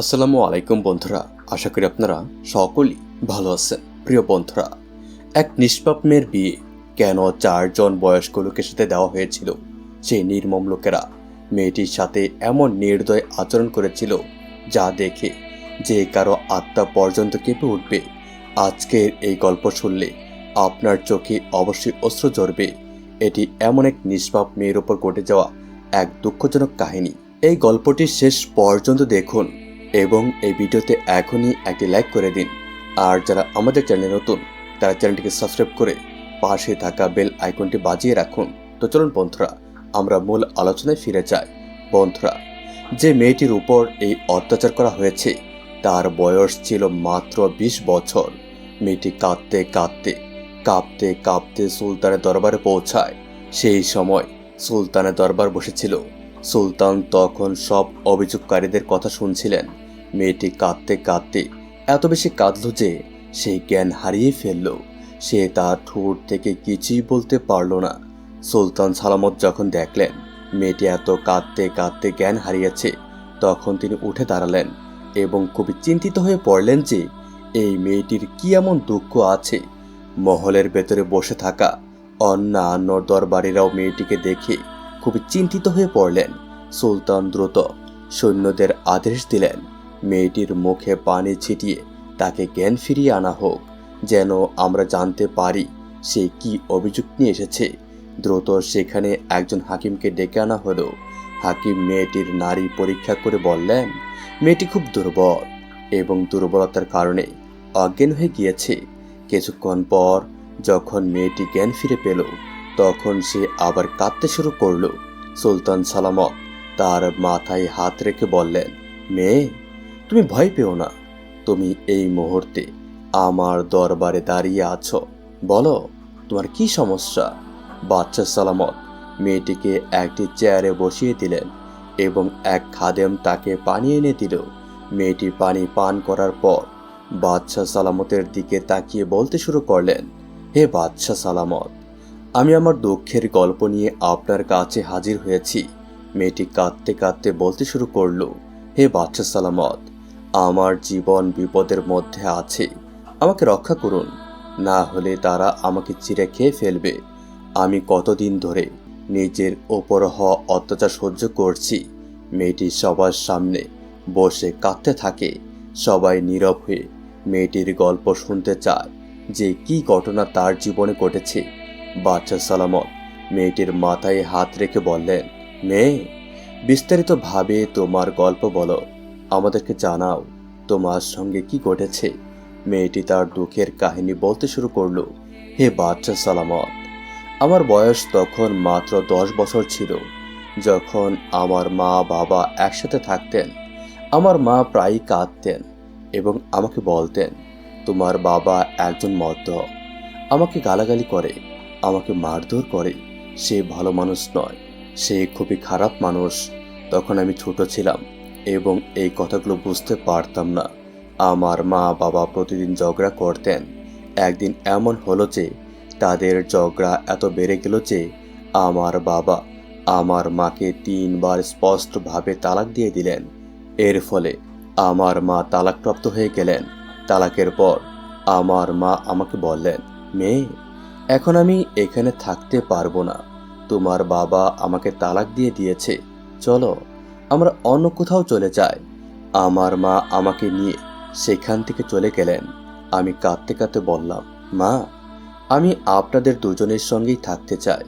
আসসালামু আলাইকুম বন্ধুরা, আশা করি আপনারা সকলেই ভালো আছেন। প্রিয় বন্ধুরা, এক নিষ্পাপ মেয়ের বিয়ে কেন চারজন বয়স্ক লোকের সাথে দেওয়া হয়েছিল? সেই নির্মম লোকেরা মেয়েটির সাথে এমন নির্দয় আচরণ করেছিল যা দেখে যে কারও আত্মা পর্যন্ত কেঁপে উঠবে। আজকের এই গল্প শুনলে আপনার চোখে অবশ্যই অস্ত্র ঝরবে। এটি এমন এক নিষ্পাপ মেয়ের ওপর ঘটে যাওয়া এক দুঃখজনক কাহিনী। এই গল্পটি শেষ পর্যন্ত দেখুন। এবং এই ভিডিওতে এখনই একটি লাইক করে দিন। আর যারা আমাদের চ্যানেলে নতুন, তারা চ্যানেলটিকে সাবস্ক্রাইব করে পাশে থাকা বেল আইকনটি বাজিয়ে রাখুন। তো চলুন বন্ধুরা, আমরা মূল আলোচনায় ফিরে যাই। বন্ধুরা, যে মেয়েটির উপর এই অত্যাচার করা হয়েছে, তার বয়স ছিল মাত্র বিশ বছর। মেয়েটি কাঁদতে কাঁদতে, কাঁপতে কাঁপতে সুলতানের দরবারে পৌঁছায়। সেই সময় সুলতানের দরবার বসেছিল। সুলতান তখন সব অভিযোগকারীদের কথা শুনছিলেন। মেয়েটি কাঁদতে কাঁদতে এত বেশি কাঁদল যে সে জ্ঞান হারিয়ে ফেলল। সে তার ঠোঁট থেকে কিছুই বলতে পারল না। সুলতান সালামত যখন দেখলেন মেয়েটি এত কাঁদতে কাঁদতে জ্ঞান হারিয়েছে, তখন তিনি উঠে দাঁড়ালেন এবং খুবই চিন্তিত হয়ে পড়লেন যে এই মেয়েটির কি এমন দুঃখ আছে। মহলের ভেতরে বসে থাকা অন্যান্য দরবারিরাও মেয়েটিকে দেখে খুবই চিন্তিত হয়ে পড়লেন। সুলতান দ্রুত সৈন্যদের আদেশ দিলেন, মেয়েটির মুখে পানি ছিটিয়ে তাকে জ্ঞান ফিরিয়ে আনা হোক, যেন আমরা জানতে পারি সে কি অভিযোগ নিয়ে এসেছে। দ্রুত সেখানে একজন হাকিমকে ডেকে আনা হলো। হাকিম মেয়েটির নারী পরীক্ষা করে বললেন, মেয়েটি খুব দুর্বল এবং দুর্বলতার কারণে অজ্ঞান হয়ে গিয়েছে। কিছুক্ষণ পর যখন মেয়েটি জ্ঞান ফিরে পেল তখন সে আবার কাঁদতে শুরু করল। সুলতান সালামত তার মাথায় হাত রেখে বললেন, মেয়ে, তুমি ভয় পেও না। তুমি এই মুহূর্তে আমার দরবারে দাঁড়িয়ে আছো। বলো, তোমার কি সমস্যা? বাচ্চা সালামত মেয়েটিকে একটি চেয়ারে বসিয়ে দিলেন এবং এক খাদেম তাকে পানি এনে দিল। মেয়েটি পানি পান করার পর বাদশাহ সালামতের দিকে তাকিয়ে বলতে শুরু করলেন, হে বাদশাহ সালামত আমি আমার দুঃখের গল্প নিয়ে আপনার কাছে হাজির হয়েছি। মেয়েটি কাঁদতে কাঁদতে বলতে শুরু করল, হে বাচ্চা সালামত, আমার জীবন বিপদের মধ্যে আছে, আমাকে রক্ষা করুন। না হলে তারা আমাকে চিরে খেয়ে ফেলবে। আমি কতদিন ধরে নিজের ওপর হওয়া অত্যাচার সহ্য করছি। মেয়েটি সবার সামনে বসে কাঁদতে থাকে, সবাই নীরব হয়ে মেয়েটির গল্প শুনতে চায় যে কি ঘটনা তার জীবনে ঘটেছে। বাচ্চা সালামত মেয়েটির মাথায় হাত রেখে বললেন, মেয়ে, বিস্তারিতভাবে তোমার গল্প বলো। আমাদেরকে জানাও, তোমার সঙ্গে কি ঘটেছে? মেয়েটি তার দুঃখের কাহিনী বলতে শুরু করল, হে বাচ্চা সালামত, আমার বয়স তখন মাত্র দশ বছর ছিল। যখন আমার মা বাবা একসাথে থাকতেন, আমার মা প্রায়ই কাঁদতেন এবং আমাকে বলতেন, তোমার বাবা একজন মদ্য আমাকে গালাগালি করে। আমাকে মারধর করে। সে ভালো মানুষ নয়, সে খুবই খারাপ মানুষ। তখন আমি ছোট ছিলাম এবং এই কথাগুলো বুঝতে পারতাম না। আমার মা বাবা প্রতিদিন ঝগড়া করতেন। একদিন এমন হলো যে, তাদের ঝগড়া এত বেড়ে গেল যে, আমার বাবা আমার মাকে তিনবার স্পষ্টভাবে তালাক দিয়ে দিলেন। এর ফলে আমার মা তালাকপ্রাপ্ত হয়ে গেলেন। তালাকের পর আমার মা আমাকে বললেন, মেয়ে এখন আমি এখানে থাকতে পারব না। তোমার বাবা আমাকে তালাক দিয়ে দিয়েছে। চলো, আমরা অন্য কোথাও চলে যাই। আমার মা আমাকে নিয়ে সেখান থেকে চলে গেলেন। আমি কাঁদতে কাঁদতে বললাম, মা, আমি আপনাদের দুজনের সঙ্গেই থাকতে চাই।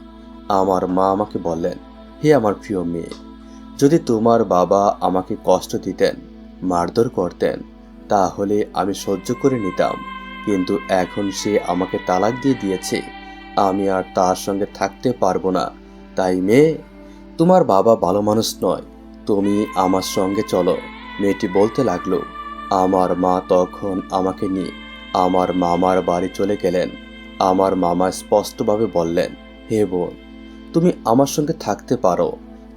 আমার মা আমাকে বললেন, হে আমার প্রিয় মেয়ে, যদি তোমার বাবা আমাকে কষ্ট দিতেন, মারধর করতেন, তাহলে আমি সহ্য করে নিতাম। কিন্তু এখন সে আমাকে তালাক দিয়ে দিয়েছে। আমি আর তার সঙ্গে থাকতে পারব না। তাই মেয়ে, তোমার বাবা ভালো মানুষ নয়। তুমি আমার সঙ্গে চলো। মেয়েটি বলতে লাগল, আমার মা তখন আমাকে নিয়ে আমার মামার বাড়ি চলে গেলেন। আমার মামা স্পষ্টভাবে বললেন, হে বোন, তুমি আমার সঙ্গে থাকতে পারো,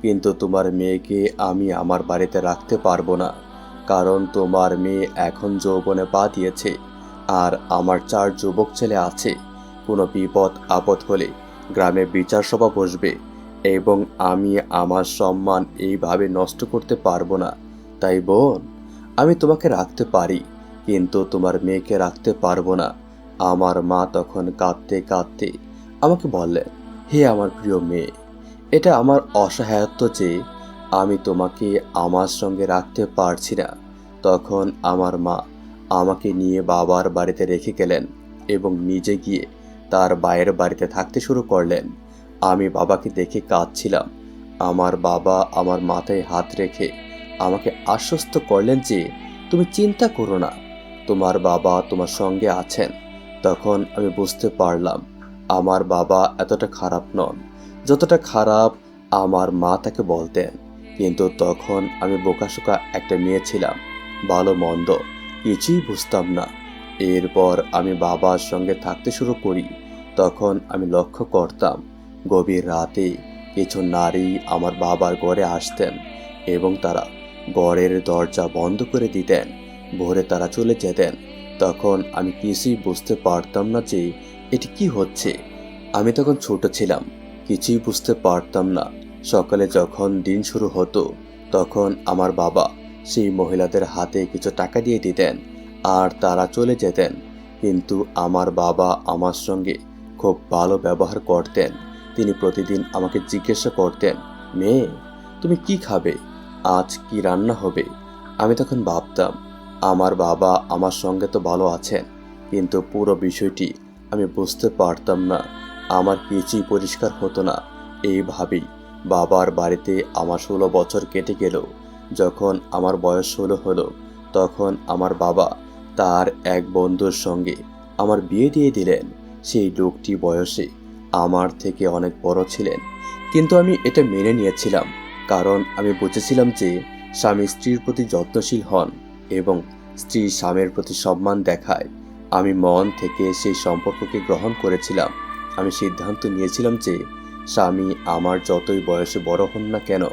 কিন্তু তোমার মেয়েকে আমি আমার বাড়িতে রাখতে পারব না। কারণ তোমার মেয়ে এখন যৌবনে পা দিয়েছে। আর আমার চার যুবক ছেলে আছে। কোনো বিপদ, আপদ হলে গ্রামে বিচার সভা বসবে এবং আমি আমার সম্মান এইভাবে নষ্ট করতে পারব না। তাই বোন, আমি তোমাকে রাখতে পারি, কিন্তু তোমার মেয়েকে রাখতে পারব না। আমার মা তখন কাঁদতে কাঁদতে আমাকে বললেন, হে আমার প্রিয় মেয়ে, এটা আমার অসহায়ত্ব যে আমি তোমাকে আমার সঙ্গে রাখতে পারছি না। তখন আমার মা আমাকে নিয়ে বাবার বাড়িতে রেখে গেলেন এবং নিজে গিয়ে তার বাইরের বাড়িতে থাকতে শুরু করলেন। আমি বাবাকে দেখে কাঁদছিলাম। আমার বাবা আমার মাথায় হাত রেখে আমাকে আশ্বস্ত করলেন যে, তুমি চিন্তা করো না, তোমার বাবা তোমার সঙ্গে আছেন। তখন আমি বুঝতে পারলাম, আমার বাবা এতটা খারাপ নন। যতটা খারাপ আমার মা তাকে বলতেন। কিন্তু তখন আমি বোকাশোকা একটা মেয়ে ছিলাম, ভালো মন্দ। কিছুই বুঝতাম না। এরপর আমি বাবার সঙ্গে থাকতে শুরু করি। তখন আমি লক্ষ্য করতাম, গভীর রাতে কিছু নারী আমার বাবার ঘরে আসতেন এবং তারা ঘরের দরজা বন্ধ করে দিতেন, ভোরে তারা চলে যেতেন। তখন আমি কিছুই বুঝতে পারতাম না যে এটি কি হচ্ছে। আমি তখন ছোট ছিলাম, কিছুই বুঝতে পারতাম না। সকালে যখন দিন শুরু হতো, তখন আমার বাবা সেই মহিলাদের হাতে কিছু টাকা দিয়ে দিতেন আর তারা চলে যেতেন। কিন্তু আমার বাবা আমার সঙ্গে খুব ভালো ব্যবহার করতেন। তিনি প্রতিদিন আমাকে জিজ্ঞাসা করতেন, মেয়ে, তুমি কি খাবে? আজ কি রান্না হবে? আমি তখন ভাবতাম, আমার বাবা আমার সঙ্গে তো ভালো আছেন, কিন্তু পুরো বিষয়টি আমি বুঝতে পারতাম না। আমার কিছুই পরিষ্কার হতো না। এইভাবেই বাবার বাড়িতে আমার ষোলো বছর কেটে গেল। যখন আমার বয়স ষোলো হলো, তখন আমার বাবা তার এক বন্ধুর সঙ্গে আমার বিয়ে দিয়ে দিলেন। সেই লোকটি বয়সে আমার থেকে অনেক বড় ছিলেন। কিন্তু আমি এটা মেনে নিয়েছিলাম, কারণ আমি বুঝেছিলাম যে স্বামী স্ত্রীর প্রতি যত্নশীল হন এবং স্ত্রী স্বামীর প্রতি সম্মান দেখায়। আমি মন থেকে সেই সম্পর্ককে গ্রহণ করেছিলাম। আমি সিদ্ধান্ত নিয়েছিলাম যে স্বামী আমার যতই বয়সে বড় হন না কেন,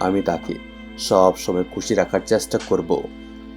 আমি তাকে সব সময় খুশি রাখার চেষ্টা করব।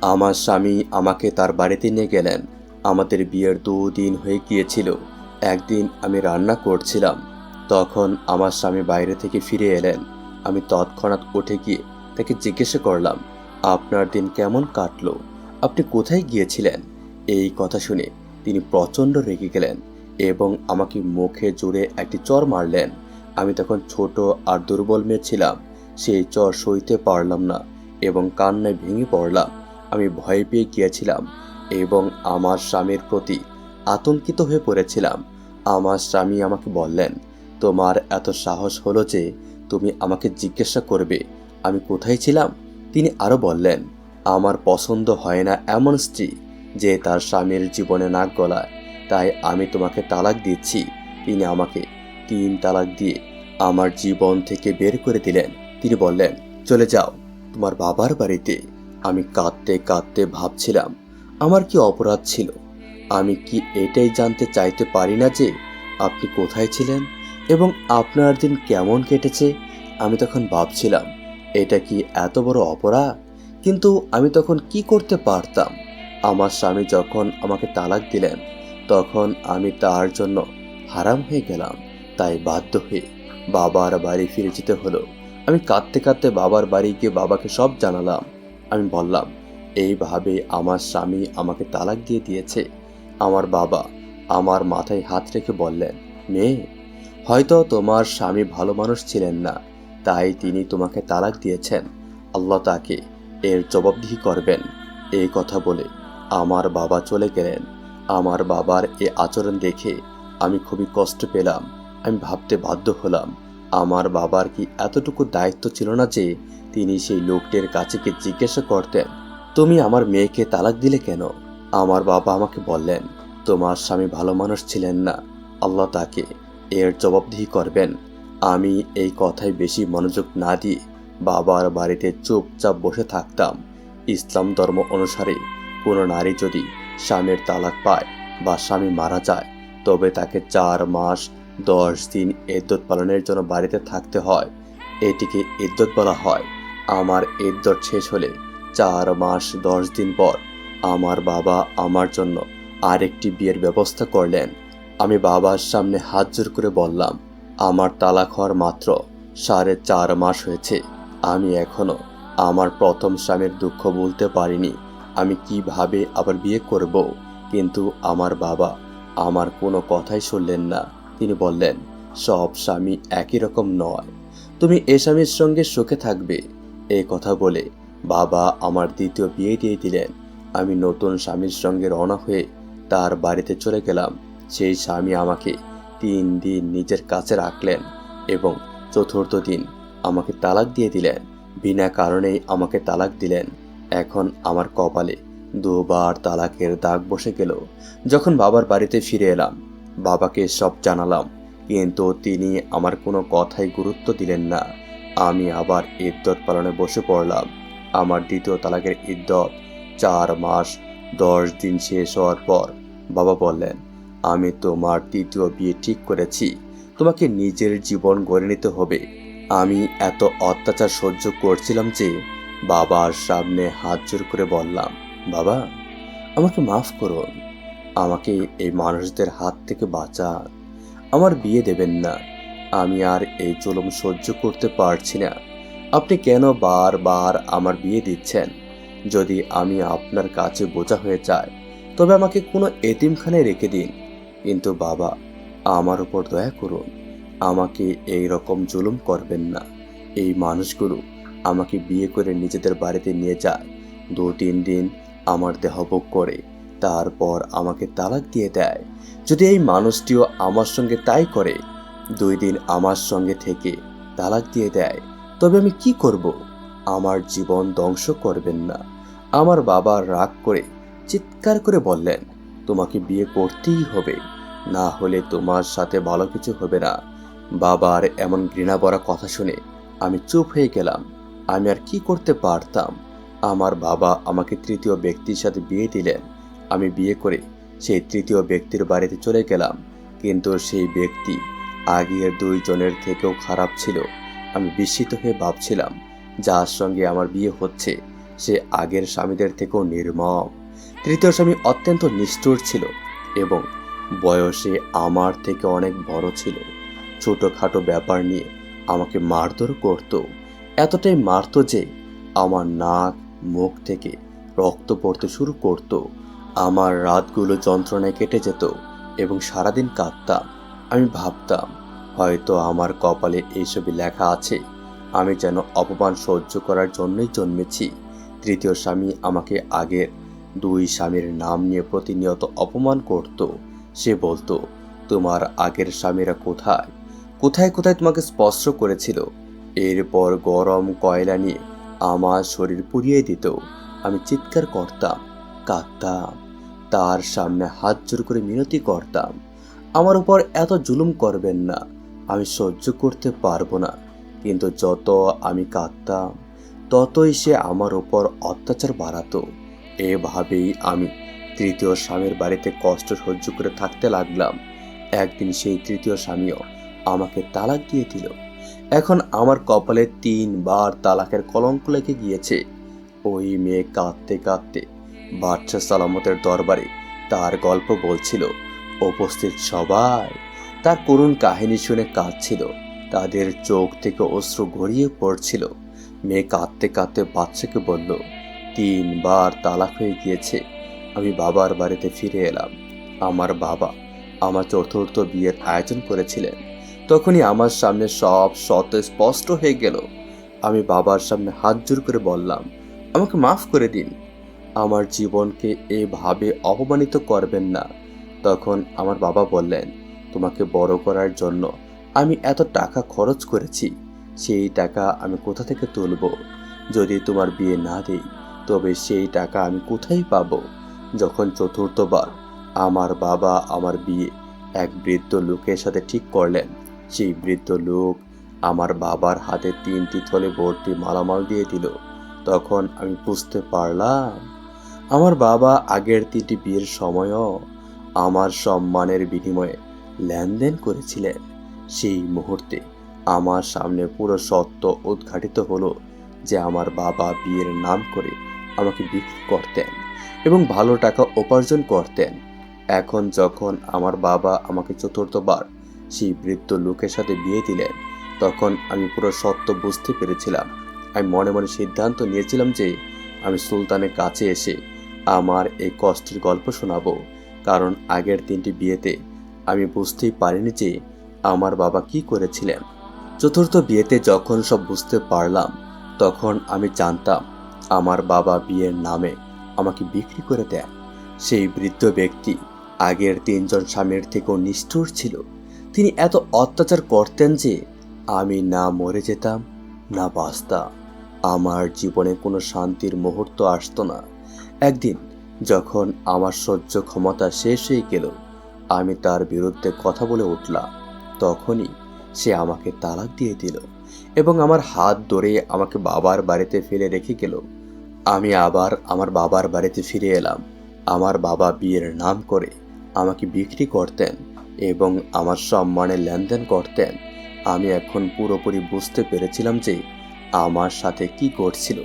আমার স্বামী আমাকে তার বাড়িতে নিয়ে গেলেন। আমাদের বিয়ের দুদিন হয়ে গিয়েছিল। একদিন আমি রান্না করছিলাম। তখন আমার স্বামী বাইরে থেকে ফিরে এলেন। আমি তৎক্ষণাৎ উঠে গিয়ে তাকে জিজ্ঞাসা করলাম, আপনার দিন কেমন কাটলো? আপনি কোথায় গিয়েছিলেন? এই কথা শুনে তিনি প্রচণ্ড রেগে গেলেন এবং আমাকে মুখে জুড়ে একটি চর মারলেন। আমি তখন ছোট আর দুর্বল মেয়ে ছিলাম। সেই চর সইতে পারলাম না এবং কান্নায় ভেঙে পড়লাম। আমি ভয় পেয়ে গিয়েছিলাম এবং আমার স্বামীর প্রতি আতঙ্কিত হয়ে পড়েছিলাম। আমার স্বামী আমাকে বললেন, তোমার এত সাহস হলো যে তুমি আমাকে জিজ্ঞাসা করবে। আমি কোথায় ছিলাম? তিনি আরও বললেন, আমার পছন্দ হয় না এমন স্ত্রী যে তার স্বামীর জীবনে নাক গলায়। তাই আমি তোমাকে তালাক দিচ্ছি। তিনি আমাকে তিন তালাক দিয়ে আমার জীবন থেকে বের করে দিলেন। তিনি বললেন, চলে যাও, তোমার বাবার বাড়িতে। আমি কাঁদতে কাঁদতে ভাবছিলাম, আমার কি অপরাধ ছিল? আমি কি এটাই জানতে চাইতে পারি না যে আপনি কোথায় ছিলেন এবং আপনার দিন কেমন কেটেছে? আমি তখন ভাবছিলাম, এটা কি এত বড় অপরাধ? কিন্তু আমি তখন কি করতে পারতাম? আমার স্বামী যখন আমাকে তালাক দিলেন, তখন আমি তার জন্য হারাম হয়ে গেলাম, তাই বাধ্য হয়ে বাবার বাড়ি ফিরে যেতে হলো। আমি কাঁদতে কাঁদতে বাবার বাড়ি গিয়ে বাবাকে সব জানালাম। আমি বললাম, এইভাবে আমার স্বামী আমাকে তালাক দিয়ে দিয়েছে। আমার বাবা আমার মাথায় হাত রেখে বললেন, মেয়ে, হয়তো তোমার স্বামী ভালো মানুষ ছিলেন না, তাই তিনি তোমাকে তালাক দিয়েছেন। আল্লাহ তাকে এর জবাবদিহি করবেন। এই কথা বলে আমার বাবা চলে গেলেন। আমার বাবার এ আচরণ দেখে আমি খুবই কষ্ট পেলাম। আমি ভাবতে বাধ্য হলাম আমার বাবার কি এতটুকু দায়িত্ব ছিল না যে তিনি সেই লোকটির কাছে গিয়ে জিজ্ঞাসা করতেন, তুমি আমার মেয়েকে তালাক দিলে কেন? আমার বাবা আমাকে বললেন, তোমার স্বামী ভালো মানুষ ছিলেন না। আল্লাহ তাকে এর জবাবদিহি করবেন। আমি এই কথায় বেশি মনোযোগ না দিয়ে বাবার বাড়িতে চুপচাপ বসে থাকতাম। ইসলাম ধর্ম অনুসারে কোনো নারী যদি স্বামীর তালাক পায় বা স্বামী মারা যায়, তবে তাকে চার মাস দশ দিন ইদ্যত পালনের জন্য বাড়িতে থাকতে হয়। এটিকে ইদ্যত বলা হয়। আমার ইদ্যত শেষ হলে চার মাস দশ দিন পর আমার বাবা আমার জন্য আরেকটি বিয়ের ব্যবস্থা করলেন। আমি বাবার সামনে হাত জোর করে বললাম, আমার তালাক হওয়ার মাত্র সাড়ে চার মাস হয়েছে। আমি এখনও আমার প্রথম স্বামীর দুঃখ বলতে পারিনি। আমি কীভাবে আবার বিয়ে করব? কিন্তু আমার বাবা আমার কোনো কথাই শুনলেন না। তিনি বললেন, সব স্বামী একই রকম নয়। তুমি এ স্বামীর সঙ্গে সুখে থাকবে। এই কথা বলে বাবা আমার দ্বিতীয় বিয়ে দিয়ে দিলেন। আমি নতুন স্বামীর সঙ্গে রওনা হয়ে তার বাড়িতে চলে গেলাম। সেই স্বামী আমাকে তিন দিন নিজের কাছে রাখলেন এবং চতুর্থ দিন আমাকে তালাক দিয়ে দিলেন। বিনা কারণেই আমাকে তালাক দিলেন। এখন আমার কপালে দুবার তালাকের দাগ বসে গেল। যখন বাবার বাড়িতে ফিরে এলাম বাবাকে সব জানালাম, কিন্তু তিনি আমার কোনো কথাই গুরুত্ব দিলেন না। আমি আবার ইদ্যত পালনে বসে পড়লাম। আমার দ্বিতীয় তালাকের ইদ্যত চার মাস, দশ দিন শেষ হওয়ার পর বাবা বললেন, আমি তোমার তৃতীয় বিয়ে ঠিক করেছি। তোমাকে নিজের জীবন গড়ে নিতে হবে। আমি এত অত্যাচার সহ্য করছিলাম যে বাবার সামনে হাত জোর করে বললাম, বাবা, আমাকে মাফ করুন। আমাকে এই মানুষদের হাত থেকে বাঁচান। আমার বিয়ে দেবেন না। আমি আর এই জুলুম সহ্য করতে পারছি না। আপনি কেন বারবার আমার বিয়ে দিচ্ছেন? যদি আমি আপনার কাছে বোঝা হয়ে যাই তবে আমাকে কোনো এতিমখানায় রেখে দিন। কিন্তু বাবা, আমার উপর দয়া করুন। আমাকে এই রকম জুলুম করবেন না। এই মানুষগুলো আমাকে বিয়ে করে নিজেদের বাড়িতে নিয়ে যায়। দু তিন দিন আমার দেহভোগ করে। তারপর আমাকে তালাক দিয়ে দেয়। যদি এই মানুষটিও আমার সঙ্গে তাই করে, দুই দিন আমার সঙ্গে থেকে তালাক দিয়ে দেয়, তবে আমি কি করব? আমার জীবন ধ্বংস করবেন না। আমার বাবা রাগ করে চিৎকার করে বললেন, তোমাকে বিয়ে করতেই হবে, না হলে তোমার সাথে ভালো কিছু হবে না। বাবার এমন ঘৃণা ভরা কথা শুনে আমি চুপ হয়ে গেলাম। আমি আর কি করতে পারতাম? আমার বাবা আমাকে তৃতীয় ব্যক্তির সাথে বিয়ে দিলেন। আমি বিয়ে করে সেই তৃতীয় ব্যক্তির বাড়িতে চলে গেলাম। কিন্তু সেই ব্যক্তি আগের দুইজনের থেকেও খারাপ ছিল। আমি বিস্মিত হয়ে ভাবছিলাম, যার সঙ্গে আমার বিয়ে হচ্ছে, সে আগের স্বামীদের থেকেও নির্মম। তৃতীয় স্বামী অত্যন্ত নিষ্ঠুর ছিল এবং বয়সে আমার থেকে অনেক বড় ছিল। ছোটোখাটো ব্যাপার নিয়ে আমাকে মারধর করত। এতটাই মারতো যে আমার নাক, মুখ থেকে রক্ত পড়তে শুরু করত। আমার রাতগুলো যন্ত্রণায় কেটে যেত এবং সারাদিন কাঁদতাম। আমি ভাবতাম, হয়তো আমার কপালে এইসবই লেখা আছে। আমি যেন অপমান সহ্য করার জন্যই জন্মেছি। তৃতীয় স্বামী আমাকে আগের দুই স্বামীর নাম নিয়ে প্রতিনিয়ত অপমান করত। সে বলতো, তোমার আগের স্বামীরা কোথায়? কোথায় কোথায় তোমাকে স্পর্শ করেছিল? এরপর গরম কয়লা নিয়ে আমার শরীর পুড়িয়ে দিত। আমি চিৎকার করতাম, কাঁদতাম। তার সামনে হাত জোর করে মিনতি করতাম। আমার উপর এত জুলুম করবেন না, আমি সহ্য করতে পারব না। কিন্তু যত আমি কাঁদতাম, ততই সে আমার উপর অত্যাচার বাড়াতো। এভাবেই আমি তৃতীয় স্বামীর বাড়িতে কষ্ট সহ্য করে থাকতে লাগলাম। একদিন সেই তৃতীয় স্বামীও আমাকে তালাক দিয়ে দিল। এখন আমার কপালে তিনবার তালাকের কলঙ্ক লেগে গিয়েছে। ওই মেয়ে কাঁদতে কাঁদতে বাদশাহ সালামতের দরবারে তার গল্প বলছিল। উপস্থিত সবাই তার করুণ কাহিনী শুনে কাঁদছিল। তাদের চোখ থেকে অশ্রু গড়িয়ে পড়ছিল। মেয়ে কাঁদতে কাঁদতে বাচ্চাকে বলল, তিনবার তালাক হয়ে গিয়েছে। আমি বাবার বাড়িতে ফিরে এলাম। আমার বাবা আমার চতুর্থ বিয়ের আয়োজন করেছিলেন। তখনই আমার সামনে সব শত স্পষ্ট হয়ে গেল। আমি বাবার সামনে হাত জোর করে বললাম, আমাকে মাফ করে দিন। আমার জীবনকে এভাবে অপমানিত করবেন না। তখন আমার বাবা বললেন, তোমাকে বড় করার জন্য আমি এত টাকা খরচ করেছি, সেই টাকা আমি কোথা থেকে তুলব? যদি তোমার বিয়ে না দেই, তবে সেই টাকা আমি কোথায় পাবো? যখন চতুর্থবার আমার বাবা আমার বিয়ে এক বৃদ্ধ লোকের সাথে ঠিক করলেন, সেই বৃদ্ধ লোক আমার বাবার হাতে তিনটি থলে ভর্তি মালামাল দিয়ে দিল। তখন আমি বুঝতে পারলাম আমার বাবা আগের তিনটি বিয়ের সময়ও আমার সম্মানের বিনিময়ে লেনদেন করেছিলেন। সেই মুহূর্তে আমার সামনে পুরো সত্য উদ্ঘাটিত হলো যে আমার বাবা বিয়ের নাম করে আমাকে বিক্রি করতেন এবং ভালো টাকা উপার্জন করতেন। এখন যখন আমার বাবা আমাকে চতুর্থবার সেই বৃদ্ধ লোকের সাথে বিয়ে দিলেন, তখন আমি পুরো সত্য বুঝতে পেরেছিলাম। আমি মনে মনে সিদ্ধান্ত নিয়েছিলাম যে আমি সুলতানের কাছে এসে আমার এই কষ্টের গল্প শোনাবো। কারণ আগের তিনটি বিয়েতে আমি বুঝতেই পারিনি যে আমার বাবা কি করেছিলেন। চতুর্থ বিয়েতে যখন সব বুঝতে পারলাম, তখন আমি জানতাম আমার বাবা বিয়ের নামে আমাকে বিক্রি করে দেন। সেই বৃদ্ধ ব্যক্তি আগের তিনজন স্বামীর থেকেও নিষ্ঠুর ছিল। তিনি এত অত্যাচার করতেন যে আমি না মরে যেতাম, না বাঁচতাম। আমার জীবনে কোনো শান্তির মুহূর্ত আসতো না। একদিন যখন আমার সহ্য ক্ষমতা শেষ হয়ে গেল, আমি তার বিরুদ্ধে কথা বলে উঠলাম। তখনই সে আমাকে তালাক দিয়ে দিল এবং আমার হাত ধরে আমাকে বাবার বাড়িতে ফেলে রেখে গেল। আমি আবার আমার বাবার বাড়িতে ফিরে এলাম। আমার বাবা বিয়ের নাম করে আমাকে বিক্রি করতেন এবং আমার সম্মানে লেনদেন করতেন। আমি এখন পুরোপুরি বুঝতে পেরেছিলাম যে আমার সাথে কি করছিল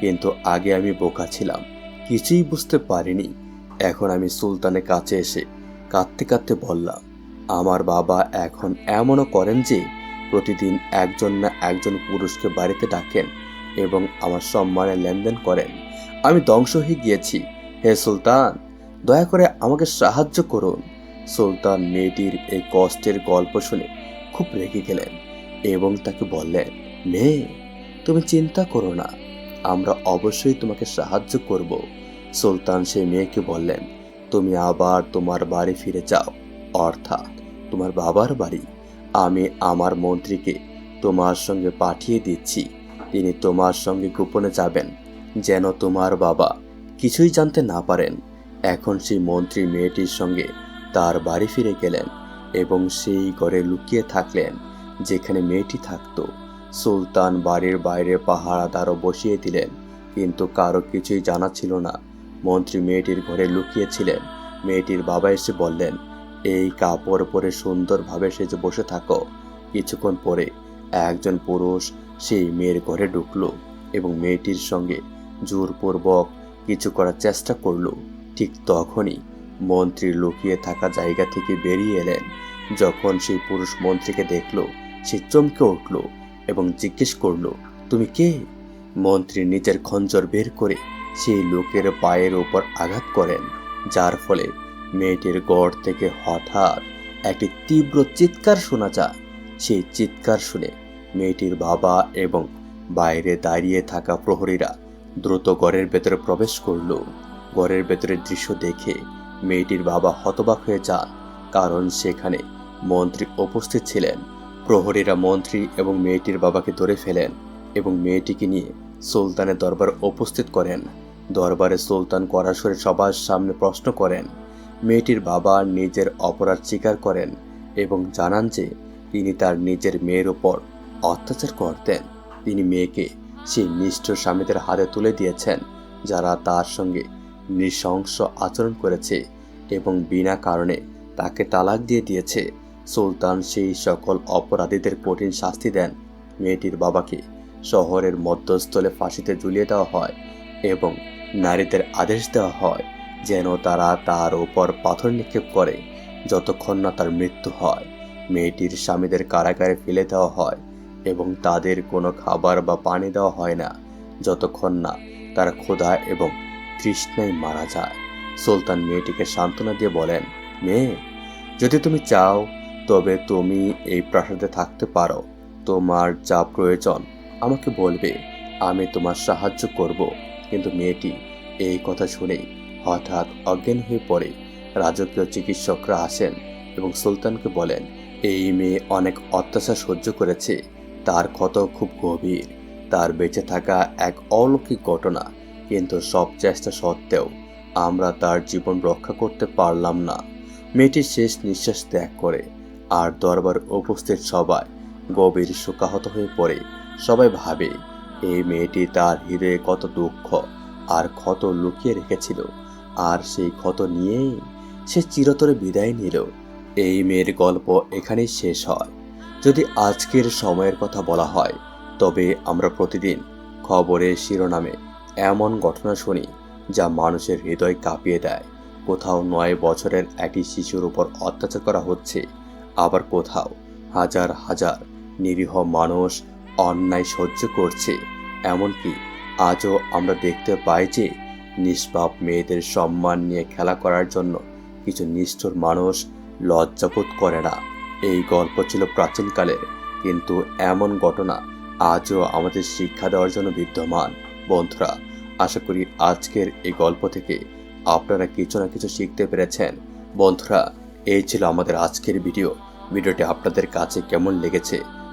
কিন্তু আগে আমি বোকা ছিলাম। কিছুই বুঝতে পারিনি। এখন আমি সুলতানের কাছে এসে কাঁদতে কাঁদতে বললাম, আমার বাবা এখন এমনও করেন যে, প্রতিদিন একজন না একজন পুরুষকে বাড়িতে ডাকেন এবং আমার সম্মানে লেনদেন করেন। আমি ধ্বংস হয়ে গিয়েছি। হে সুলতান, দয়া করে আমাকে সাহায্য করুন। সুলতান মেয়েটির এই কষ্টের গল্প শুনে খুব রেগে গেলেন এবং তাকে বললেন, মেয়ে, তুমি চিন্তা করো না, আমরা অবশ্যই তোমাকে সাহায্য করব। সুলতান সেই মেয়েকে বললেন, তুমি আবার তোমার বাড়ি ফিরে যাও। অর্থাৎ তোমার বাবার বাড়ি। আমি আমার মন্ত্রীকে তোমার সঙ্গে পাঠিয়ে দিচ্ছি। তিনি তোমার সঙ্গে গোপনে যাবেন। যেন তোমার বাবা কিছুই জানতে না পারেন। এখন সেই মন্ত্রী মেয়েটির সঙ্গে তার বাড়ি ফিরে গেলেন এবং সেই ঘরে লুকিয়ে থাকলেন যেখানে মেয়েটি থাকতো। সুলতান বাড়ির বাইরে পাহারাদারও বসিয়ে দিলেন, কিন্তু কারও কিছুই জানা ছিল না। মন্ত্রী মেয়েটির ঘরে লুকিয়েছিলেন। মেয়েটির বাবা এসে বললেন, এই কাপড় পরে সুন্দরভাবে সেজে বসে থাকো। কিছুক্ষণ পরে একজন পুরুষ সেই মেয়ের ঘরে ঢুকলো এবং মেয়েটির সঙ্গে জোরপূর্বক কিছু করার চেষ্টা করল। ঠিক তখনই মন্ত্রী লুকিয়ে থাকা জায়গা থেকে বেরিয়ে এলেন। যখন সেই পুরুষ মন্ত্রীকে দেখল, সে চমকে উঠল এবং জিজ্ঞেস করল, তুমি কে? মন্ত্রী নিজের খঞ্জর বের করে সেই লোকের পায়ের উপর আঘাত করেন, যার ফলে মেয়েটির গড় থেকে হঠাৎ একটি তীব্র চিৎকার শোনা যায়। সেই চিৎকার শুনে মেয়েটির বাবা এবং বাইরে দাঁড়িয়ে থাকা প্রহরীরা দ্রুত ঘরের ভেতরে প্রবেশ করল। ঘরের ভেতরের দৃশ্য দেখে মেয়েটির বাবা হতবাক হয়ে যান, কারণ সেখানে মন্ত্রী উপস্থিত ছিলেন। প্রহরীরা মন্ত্রী এবং মেয়েটির বাবাকে ধরে ফেলেন এবং মেয়েটিকে নিয়ে সুলতানের দরবার উপস্থিত করেন। দরবারে সুলতান করাসরে সবার সামনে প্রশ্ন করেন, মেয়েটির বাবা নিজের অপরাধ স্বীকার করেন এবং জানান যে তিনি তার নিজের মেয়ের ওপর অত্যাচার করতেন। তিনি মেয়েকে সেই নিষ্ঠুর স্বামীদের হাতে তুলে দিয়েছেন, যারা তার সঙ্গে নৃশংস আচরণ করেছে এবং বিনা কারণে তাকে তালাক দিয়ে দিয়েছে। সুলতান সেই সকল অপরাধীদের কঠিন শাস্তি দেন। মেয়েটির বাবাকে শহরের মধ্যস্থলে ফাঁসিতে ঝুলিয়ে দেওয়া হয় এবং নারীদের আদেশ দেওয়া হয় যেন তারা তার ওপর পাথর নিক্ষেপ করে যতক্ষণ না তার মৃত্যু হয়। মেয়েটির স্বামীদের কারাগারে ফেলে দেওয়া হয় এবং তাদের কোনো খাবার বা পানি দেওয়া হয় না যতক্ষণ না তারা ক্ষুধা এবং তৃষ্ণায় মারা যায়। সুলতান মেয়েটিকে সান্ত্বনা দিয়ে বলেন, মেয়ে, যদি তুমি চাও তবে তুমি এই প্রাসাদে থাকতে পারো। তোমার যা প্রয়োজন আমাকে বলবে, আমি তোমার সাহায্য করব। কিন্তু মেয়েটি এই কথা শুনেই হঠাৎ অজ্ঞান হয়ে পড়ে। রাজকীয় চিকিৎসকরা আসেন এবং সুলতানকে বলেন, এই মেয়ে অনেক অত্যাচার সহ্য করেছে। তার ক্ষত খুব গভীর। তার বেঁচে থাকা এক অলৌকিক ঘটনা। কিন্তু সব চেষ্টা সত্ত্বেও আমরা তার জীবন রক্ষা করতে পারলাম না। মেয়েটি শেষ নিঃশ্বাস ত্যাগ করে, আর দরবার উপস্থিত সবাই গভীর শোকাহত হয়ে পড়ে। সবাই ভাবে, এই মেয়েটি তার হৃদয়ে কত দুঃখ আর ক্ষত লুকিয়ে রেখেছিল। আর সেই ক্ষত নিয়েই সে চিরতরে বিদায় নিল। এই মেয়ের গল্প এখানেই শেষ হয়। যদি আজকের সময়ের কথা বলা হয়, তবে আমরা প্রতিদিন খবরের শিরোনামে এমন ঘটনা শুনি যা মানুষের হৃদয় কাঁপিয়ে দেয়। কোথাও নয় বছরের একটি শিশুর উপর অত্যাচার করা হচ্ছে, আবার কোথাও হাজার হাজার নিরীহ মানুষ অন্যায় সহ্য করছে। এমনকি আজও আমরা দেখতে পাই যে নিষ্পাপ মেয়েদের সম্মান নিয়ে খেলা করার জন্য কিছু নিষ্ঠুর মানুষ লজ্জাবোধ করে না। এই গল্প ছিল প্রাচীনকালের, কিন্তু এমন ঘটনা আজও আমাদের শিক্ষা দেওয়ার জন্য বিদ্যমান। বন্ধুরা, আশা করি আজকের এই গল্প থেকে আপনারা কিছু না কিছু শিখতে পেরেছেন। বন্ধুরা, এই ছিল আমাদের আজকের ভিডিও। ভিডিওটি আপনাদের কাছে কেমন লেগেছে